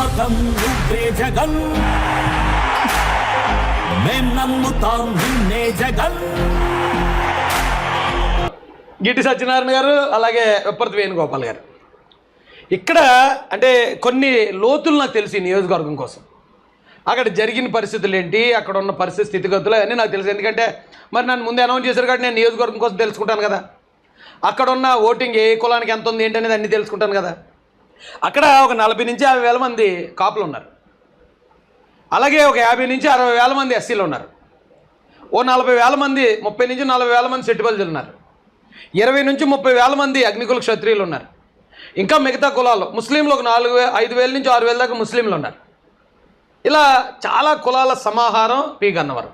నమ్మకం నువ్వే జగన్. మేం నమ్ముతాం నిన్నే జగన్. గిట్టి సత్యనారాయణ గారు అలాగే విప్పర్తి వేణుగోపాల్ గారు. ఇక్కడ అంటే కొన్ని లోతులు నాకు తెలిసి నియోజకవర్గం కోసం. అక్కడ జరిగిన పరిస్థితులు ఏంటి అక్కడ ఉన్న పరిస్థితి స్థితిగతులు అన్నీ నాకు తెలుసు. ఎందుకంటే మరి నన్ను ముందే అనౌన్స్ చేశారు కాబట్టి నేను నియోజకవర్గం కోసం తెలుసుకుంటాను కదా. అక్కడ ఉన్న ఓటింగ్ ఏ కులానికి ఎంత ఉంది ఏంటి అనేది అన్నీ తెలుసుకుంటాను కదా. అక్కడ ఒక నలభై నుంచి యాభై వేల మంది కాపులు ఉన్నారు. అలాగే ఒక యాభై నుంచి అరవై వేల మంది ఎస్సీలు ఉన్నారు. ఓ నలభై వేల మంది ముప్పై నుంచి నలభై వేల మంది సెట్టుబల్జులు ఉన్నారు. ఇరవై నుంచి ముప్పై వేల మంది అగ్నికుల క్షత్రియులు ఉన్నారు. ఇంకా మిగతా కులాలు ముస్లింలు ఒక నాలుగు వే ఐదు వేల నుంచి ఆరు వేల దాకా ముస్లింలు ఉన్నారు. ఇలా చాలా కులాల సమాహారం పి గన్నవరం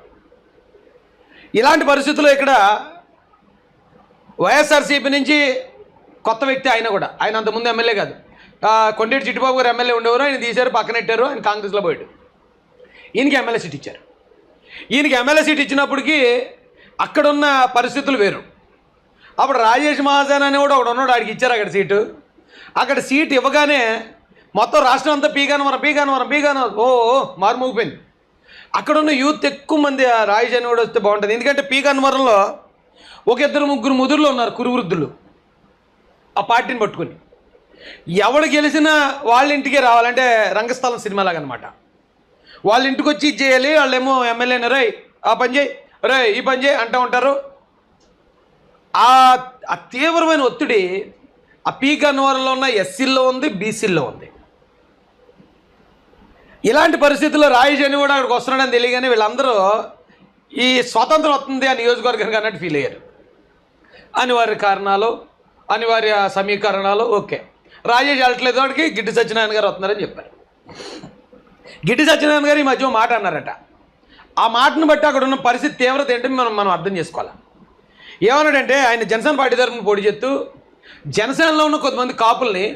ఇలాంటి పరిస్థితుల్లో ఇక్కడ వైఎస్ఆర్సీపీ నుంచి కొత్త వ్యక్తి ఆయన కూడా. ఆయన అంతకుముందు ఎమ్మెల్యే కాదు. కొండేటి చిట్టిబాబు గారు ఎమ్మెల్యే ఉండేవారు ఆయన తీశారు పక్కనెట్టారు ఆయన కాంగ్రెస్లో పోయాడు. ఈయనకి ఎమ్మెల్యే సీట్ ఇచ్చారు. ఈయనకి ఎమ్మెల్యే సీట్ ఇచ్చినప్పటికీ అక్కడున్న పరిస్థితులు వేరు. అప్పుడు రాజేష్ మహాజన్ కూడా ఒకడు ఉన్నాడు ఆడికి ఇచ్చారు అక్కడ సీటు. అక్కడ సీట్ ఇవ్వగానే మొత్తం రాష్ట్రం అంతా పీగానవరం పీగానవరం పీగానవరం ఓ ఓ అక్కడున్న యూత్ ఎక్కువ మంది ఆ అని కూడా వస్తే బాగుంటుంది. ఎందుకంటే పీగానవరంలో ఒక ఇద్దరు ముగ్గురు ముదురులు ఉన్నారు కురువృద్ధులు. ఆ పార్టీని పట్టుకొని. ఎవడు గెలిచినా వాళ్ళ ఇంటికే రావాలంటే రంగస్థలం సినిమాలాగా అనమాట వాళ్ళ ఇంటికి వచ్చి ఇది చేయాలి వాళ్ళేమో ఎమ్మెల్యేని రే ఆ పని చేయి రే ఈ పని చేయి అంటూ ఉంటారు. ఆ ఆ తీవ్రమైన ఒత్తిడి ఆ పీ అన్వరంలో ఉన్న ఎస్సీల్లో ఉంది బీసీల్లో ఉంది. ఇలాంటి పరిస్థితుల్లో రాయిజని కూడా అక్కడికి వస్తున్నాడని తెలియగానే వీళ్ళందరూ ఈ స్వాతంత్రం వస్తుంది ఆ నియోజకవర్గానికి అన్నట్టు ఫీల్ అయ్యారు. అనివార్య కారణాలు అనివార్య సమీకరణాలు ఓకే. రాజేష్ వెళ్ళట్లేదు వాడికి గిడ్డి సత్యనారాయణ గారు వస్తున్నారని చెప్పారు. గిడ్డి సత్యనారాయణ గారు ఈ మధ్య మాట అన్నారట. ఆ మాటను బట్టి అక్కడ ఉన్న పరిస్థితి తీవ్రత ఏంటో మనం మనం అర్థం చేసుకోవాలి? ఏమన్నాడంటే ఆయన జనసేన పార్టీ తరఫున పోటీ చేస్తూ జనసేనలో ఉన్న కొంతమంది కాపుల్ని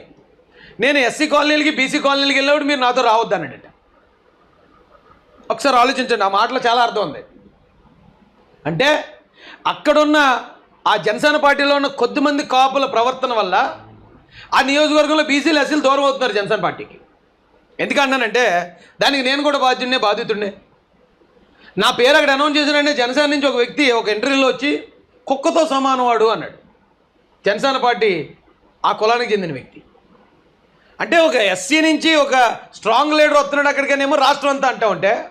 నేను ఎస్సీ కాలనీలకి బీసీ కాలనీలకి వెళ్ళినప్పుడు మీరు నాతో రావద్దు అన్నాడట. ఒకసారి ఆలోచించండి ఆ మాటలో చాలా అర్థం ఉంది. అంటే అక్కడున్న ఆ జనసేన పార్టీలో ఉన్న కొద్దిమంది కాపుల ప్రవర్తన వల్ల ఆ నియోజకవర్గంలో బీసీలు ఎస్సీలు దూరం అవుతున్నారు జనసేన పార్టీకి. ఎందుకన్నానంటే దానికి నేను కూడా బాధ్యుడినే బాధితుడినే. నా పేరు అక్కడ అనౌన్స్ చేశానంటే జనసేన నుంచి ఒక వ్యక్తి ఒక ఇంటర్వ్యూలో వచ్చి కుక్కతో సమానం వాడు అన్నాడు. జనసేన పార్టీ ఆ కులానికి చెందిన వ్యక్తి. అంటే ఒక ఎస్సీ నుంచి ఒక స్ట్రాంగ్ లీడర్ వస్తున్నాడు అక్కడికనేమో రాష్ట్రం అంతా అంటా ఉంటే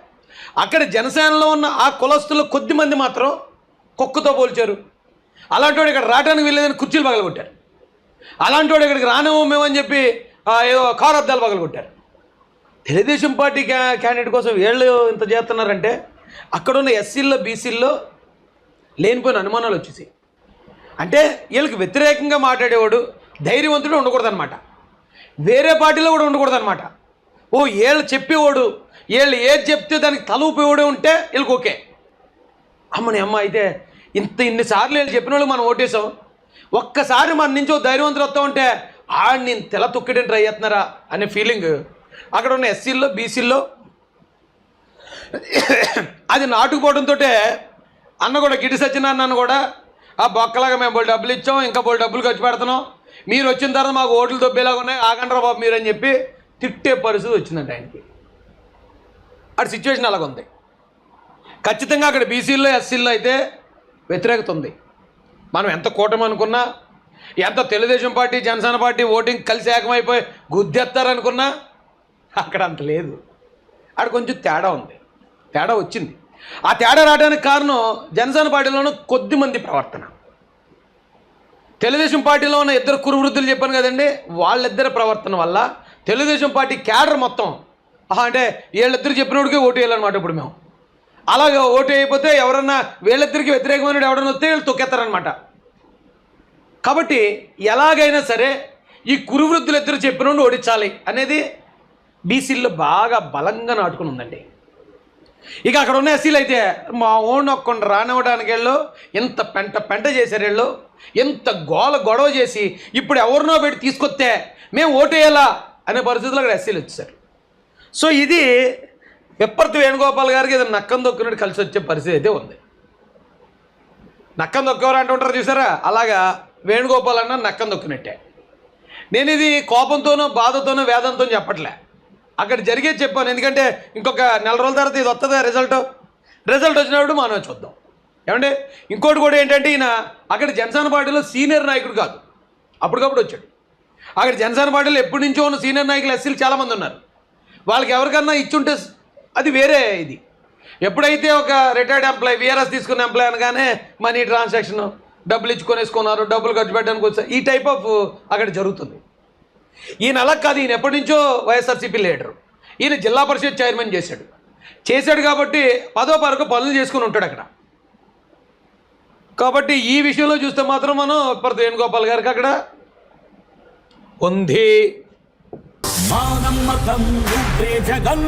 అక్కడ జనసేనలో ఉన్న ఆ కులస్తులు కొద్ది మంది మాత్రం కుక్కతో పోల్చారు. అలాంటి వాడు ఇక్కడ రావడానికి వెళ్ళేదని కుర్చీలు పగలగొట్టారు. అలాంటి వాడు ఇక్కడికి రానేమో మేమని చెప్పి ఏదో కారు అద్దాలు పగలగొట్టారు. తెలుగుదేశం పార్టీ క్యా క్యాండిడేట్ కోసం వీళ్ళు ఇంత చేస్తున్నారంటే అక్కడున్న ఎస్సీల్లో బీసీల్లో లేనిపోయిన అనుమానాలు వచ్చేసి. అంటే వీళ్ళకి వ్యతిరేకంగా మాట్లాడేవాడు ధైర్యవంతుడు ఉండకూడదనమాట వేరే పార్టీలో కూడా ఉండకూడదనమాట ఓ వీళ్ళు చెప్పేవాడు వీళ్ళు ఏది చెప్తే దానికి తల ఊపేవాడు ఉంటే వీళ్ళకి ఓకే. అమ్మని అమ్మ అయితే ఇంత ఇన్నిసార్లు వీళ్ళు చెప్పిన వాళ్ళు మనం ఓటేసాం. ఒక్కసారి మన నుంచి ధైర్యవంతులు వస్తూ ఉంటే ఆడిని తెల తొక్కడం ట్రై చేస్తున్నారా? అనే ఫీలింగ్ అక్కడ ఉన్న ఎస్సీల్లో బీసీల్లో అది నాటుకుపోవడంతో అన్న కూడా గిడి సత్యనారాయణ కూడా ఆ బొక్కలాగా మేము బోల్ డబ్బులు ఇచ్చాం ఇంకా బోల్ డబ్బులు ఖర్చు పెడుతున్నాం. మీరు వచ్చిన తర్వాత మాకు ఓట్లు దొబ్బేలాగా ఉన్నాయి ఆగండ్రా బాబు మీరు అని చెప్పి తిట్టే పరిస్థితి వచ్చిందండి ఆయనకి. అటు సిచ్యువేషన్ అలాగ ఉంది ఖచ్చితంగా అక్కడ బీసీల్లో ఎస్సీల్లో అయితే వ్యతిరేకత ఉంది. మనం ఎంత కూటమి అనుకున్నా ఎంత Telugu Desam party Jana Sena party voting కలిసి ఏకమైపోయి గుద్దెత్తారనుకున్నా అక్కడ అంత లేదు. అక్కడ కొంచెం తేడా ఉంది. తేడా వచ్చింది. ఆ తేడా రావడానికి కారణం జనసేన పార్టీలోనూ కొద్ది మంది ప్రవర్తన. తెలుగుదేశం పార్టీలో ఉన్న ఇద్దరు కురువృద్ధులు చెప్పాను కదండి వాళ్ళిద్దరి ప్రవర్తన వల్ల తెలుగుదేశం పార్టీ క్యాడర్ మొత్తం అంటే వీళ్ళిద్దరు చెప్పినోడికి ఓటు వేయాలన్నమాట ఇప్పుడు మేము. అలాగే ఓటు అయిపోతే ఎవరన్నా వీళ్ళిద్దరికి వ్యతిరేకమైన ఎవరన్నా వస్తే వీళ్ళు తొక్కేస్తారనమాట కాబట్టి ఎలాగైనా సరే ఈ కురువృద్ధులు ఇద్దరు చెప్పినోడు ఓడించాలి అనేది బీసీల్లో బాగా బలంగా నాటుకుని ఉందండి. ఇక అక్కడ ఉన్న ఎస్సీలు అయితే మా ఓన్ ఒక్కడు రానివ్వడానికి వెళ్ళు ఎంత పెంట పెంట చేశారు వీళ్ళు ఎంత గోల గొడవ చేసి ఇప్పుడు ఎవరినో పెట్టి తీసుకొస్తే మేము ఓటేయాలా అనే పరిస్థితిలో అక్కడ ఎస్సీలు వచ్చేసారు. సో ఇది విప్పర్తి వేణుగోపాల్ గారికి ఇది నక్కం దొక్కినట్టు కలిసి వచ్చే పరిస్థితి అయితే ఉంది. నక్కం దొక్కేవారు అంటుంటారు చూసారా? అలాగా వేణుగోపాల్ అన్న నక్కం దొక్కినట్టే నేను ఇది కోపంతోనో బాధతోనో వేదంతో చెప్పట్లే. అక్కడ జరిగేది చెప్పాను. ఎందుకంటే ఇంకొక నెల రోజుల తర్వాత ఇది వస్తుందా రిజల్ట్? రిజల్ట్ వచ్చినప్పుడు మనం చూద్దాం. ఏమంటే ఇంకోటి కూడా ఏంటంటే ఈయన అక్కడ జనసేన పార్టీలో సీనియర్ నాయకుడు కాదు. అప్పటికప్పుడు వచ్చాడు. అక్కడ జనసేన పార్టీలో ఎప్పటి నుంచో ఉన్న సీనియర్ నాయకులు ఎస్సీలు చాలామంది ఉన్నారు. వాళ్ళకి ఎవరికన్నా ఇచ్చుంటే అది వేరే ఇది. ఎప్పుడైతే ఒక రిటైర్డ్ ఎంప్లాయ్ విఆర్ఎస్ తీసుకున్న ఎంప్లాయ్ అనగానే మనీ ట్రాన్సాక్షన్ డబ్బులు ఇచ్చుకొనేసుకున్నారు డబ్బులు ఖర్చు పెట్టడానికి వచ్చారు. ఈ టైప్ ఆఫ్ అక్కడ జరుగుతుంది. ఈయన అలా కాదు ఈయన ఎప్పటి నుంచో వైఎస్ఆర్సీపీ లీడరు. ఈయన జిల్లా పరిషత్ చైర్మన్ చేశాడు. చేశాడు కాబట్టి పదో పరకు పనులు చేసుకుని ఉంటాడు అక్కడ. కాబట్టి ఈ విషయంలో చూస్తే మాత్రం మనం ఇప్పుడు వేణుగోపాల్ గారికి అక్కడ ఉంది మా నమ్మకం జగన్.